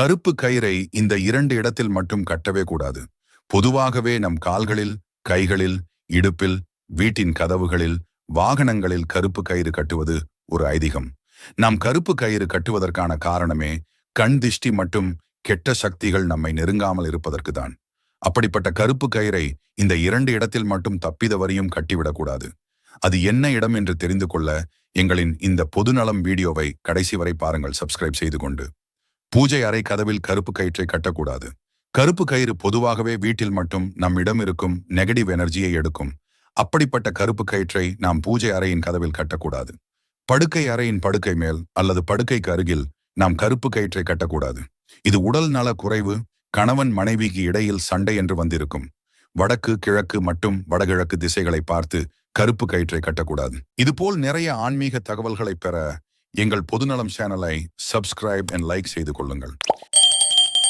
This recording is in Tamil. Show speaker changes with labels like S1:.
S1: கருப்பு கயிறை இந்த இரண்டு இடத்தில் மட்டும் கட்டவே கூடாது. பொதுவாகவே நம் கால்களில் கைகளில் இடுப்பில் வீட்டின் கதவுகளில் வாகனங்களில் கருப்பு கயிறு கட்டுவது ஒரு ஐதீகம். நாம் கருப்பு கயிறு கட்டுவதற்கான காரணமே கண் திஷ்டி மற்றும் கெட்ட சக்திகள் நம்மை நெருங்காமல் இருப்பதற்கு தான். அப்படிப்பட்ட கருப்பு கயிறை இந்த இரண்டு இடத்தில் மட்டும் தப்பிதவரையும் கட்டிவிடக்கூடாது அது என்ன இடம் என்று தெரிந்து கொள்ள எங்களின் இந்த பொதுநலம் வீடியோவை கடைசி வரை பாருங்கள். சப்ஸ்கிரைப் செய்து கொண்டு. பூஜை அறை கதவில் கருப்பு கயிற்றை கட்டக்கூடாது. கருப்பு கயிறு பொதுவாகவே வீட்டில் மட்டும் நம்மிடம் இருக்கும் நெகட்டிவ் எனர்ஜியை எடுக்கும். அப்படிப்பட்ட கருப்பு கயிற்றை நாம் பூஜை அறையின் கதவில் கட்டக்கூடாது. படுக்கை அறையின் படுக்கை மேல் அல்லது படுக்கைக்கு அருகில் நாம் கருப்பு கயிற்றை கட்டக்கூடாது. இது உடல் நல குறைவு கணவன் மனைவிக்கு இடையில் சண்டை என்று வந்திருக்கும். வடக்கு கிழக்கு மற்றும் வடகிழக்கு திசைகளை பார்த்து கருப்பு கயிற்றை கட்டக்கூடாது. இதுபோல் நிறைய ஆன்மீக தகவல்களை பெற எங்கள் பொதுநலம் சேனலை சப்ஸ்கிரைப் அண்ட் லைக் செய்து கொள்ளுங்கள்.